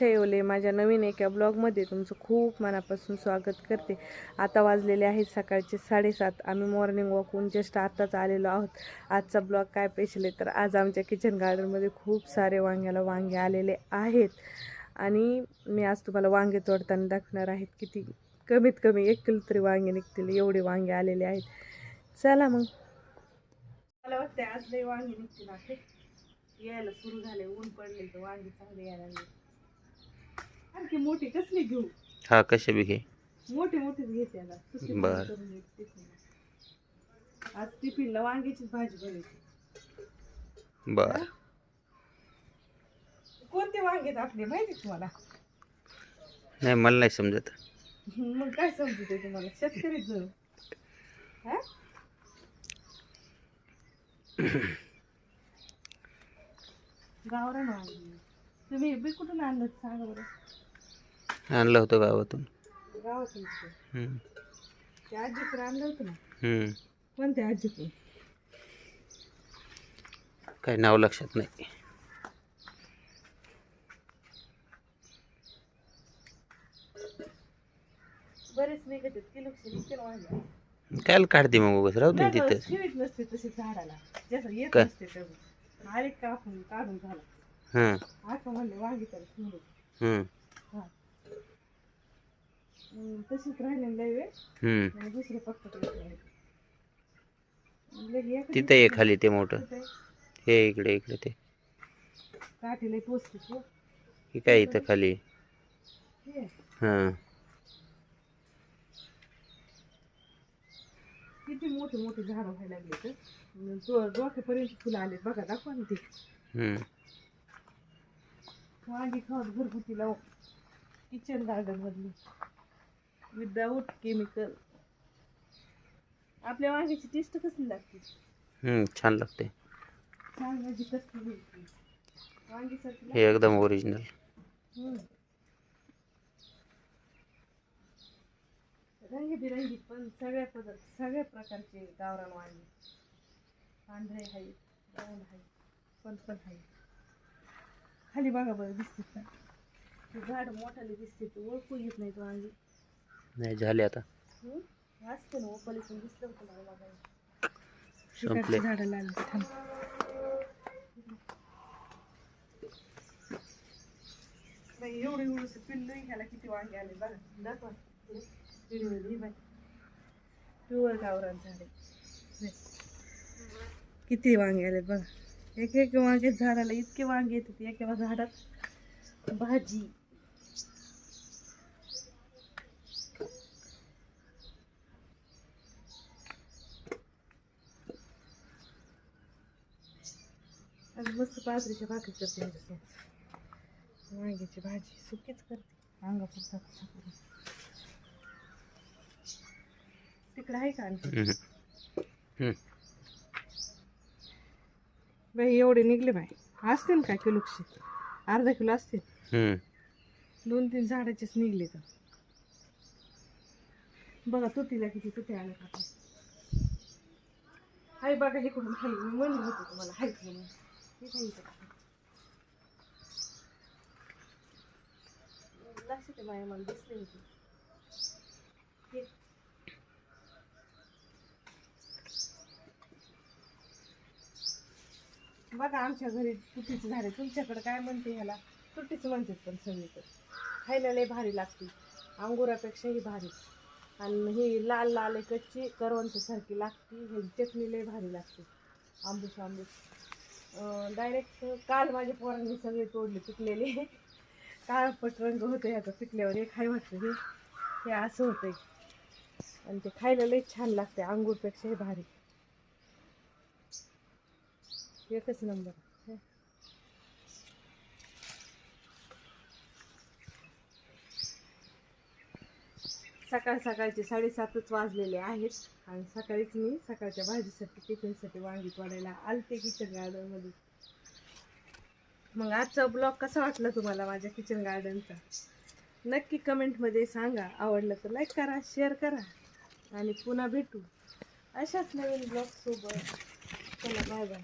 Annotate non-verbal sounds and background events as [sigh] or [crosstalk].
वर्षा येवले. माझ्या नवीन एका ब्लॉगमध्ये तुमचं खूप मनापासून स्वागत करते. आता वाजलेले आहेत सकाळचे साडेसात. आम्ही मॉर्निंग वॉकहून जस्ट आत्ताच आलेलो आहोत. आजचा ब्लॉग काय पेशल आहे? तर आज आमच्या किचन गार्डनमध्ये खूप सारे वांग्याला वांगे आलेले आहेत. आणि मी आज तुम्हाला वांगे तोडताना दाखवणार आहेत किती कमीत कमी एक किलो तरी वांगे निघतील. एवढे वांगे आलेले आहेत. चला मग. मला वाटतं आज लई वांगे निघतील. आहे यायला सुरू झाले. ऊन पडले तर वांगे चांगले यायला लागले. आणखी मोठी कसली घेऊ? हा कशा बी घे. मोठी मोठीच घेते आता. सुकी बर. भाजी करून घेते टिफिनला. आज टिफिनला वांग्याचीच भाजी बनवायची बर. कोणते वांगे आपले माहिती आहे तुम्हाला? नाही मला नाही समजत. मग काय समजू ते तुम्हाला? शेतकरीच जणू. हा? [clears throat] गावरान वांगे. तुम्ही बी कुठून आणलं सांगा बरं. आणलं होतं गावातून. गावातून हम्म. ते आजीकडे आणलं होतं ना? हम्म. कोणत्या आजीकडे? काही नाव लक्षात नाही. बरेच निघत आहेत किलो कायला काढते मग उगाच? राहू दे नाही ठेवीत नसते तसे झाडाला. जसं येत? नसते तेवढं आले कापून काढून झाला. हां आता म्हणले वांगी तर. हा तशीच राहिले लय वेळ. आणि दुसरे तिथं आहे खाली ते मोठं. हे इकडे इकडे ते काठी लय पोचते हे काय इथं खाली हे किती मोठे मोठे झाडं व्हायला लागले तर डोक्यापर्यंत फुलं आले बघा दाखवा ना ते हम्म. वांगी खात घरगुती किचन गार्डन मधली. विदाऊट केमिकल आपल्या वांग्याची टेस्ट कसली लागते? हम्म. छान लागते. छान भाजी कसली हे एकदम ओरिजिनल. हम्म. रंगीबिरंगी पण सगळ्या पदार्थ सगळ्या प्रकारचे गावरान वांगी. पांढरे आहेत ब्राऊन आहेत पण पण आहे खाली बघा बरं दिसते का? ते झाड मोठाले दिसते ते ओळखू येत नाही तो वांगी. नाही झाले आता? असते ना ओपली पण दिसलं होतं मला बघायला. संपले. झाडं लागली थांब. एवढं एवढंसं पिल्लू ह्याला किती वांगे आले बघा. दाखवा. व्हिडिओ बाई. पिवळ गावरान बाई. किती वांगे आले बघा. एक एक वांगे झाडाला इतके वांगे येतात एका झाडात. भाजी. मस्त बाजरीच्या भाकरी करते वांग्याची भाजी सुकीच करते. अंगा करून तिकडे आहे का आणखी? बाई एवढे निघले बाई. असतील काय किलोक्षे अर्धा किलो असतील. दोन तीन झाडाचेच निघले तर. बघा तुटीला किती तुटे आले का हाय बघा हे कुठून हाय मी म्हणलं होतं तुम्हाला हाय म्हणून हे का? बाया मला दिसले होते. बघा आमच्या घरी तुटीचं झाड आहे. तुमच्याकडे काय म्हणते ह्याला? तुटीच म्हणतात पण सगळीकडे. खायला लय भारी लागते. अंगुरापेक्षाही भारी. आणि ही लाल लाल आहे कच्ची. करवंतसारखी लागते. ह्याची चटणी लय भारी लागते. आंबूस आंबूस. डायरेक्ट काल माझ्या पोरांनी सगळे तोडले पिकलेले. काळपट रंग होतं ह्याचं पिकल्यावर. हे खाय वाटतं हे? हे असं होतं आणि ते खायला लय छान लागते अंगूरपेक्षाही भारी. एकच नंबर. हो. सकाळ सकाळचे साडेसातच वाजलेले आहेत आणि सकाळीच मी सकाळच्या भाजीसाठी टिफिनसाठी वांगी तोडायला आलते किचन गार्डनमध्ये मग आजचा ब्लॉग कसा वाटला तुम्हाला माझ्या किचन गार्डनचा नक्की कमेंटमध्ये सांगा. आवडलं तर लाईक करा शेअर करा आणि पुन्हा भेटू. अशाच नवीन ब्लॉगसोबत चला बाय बाय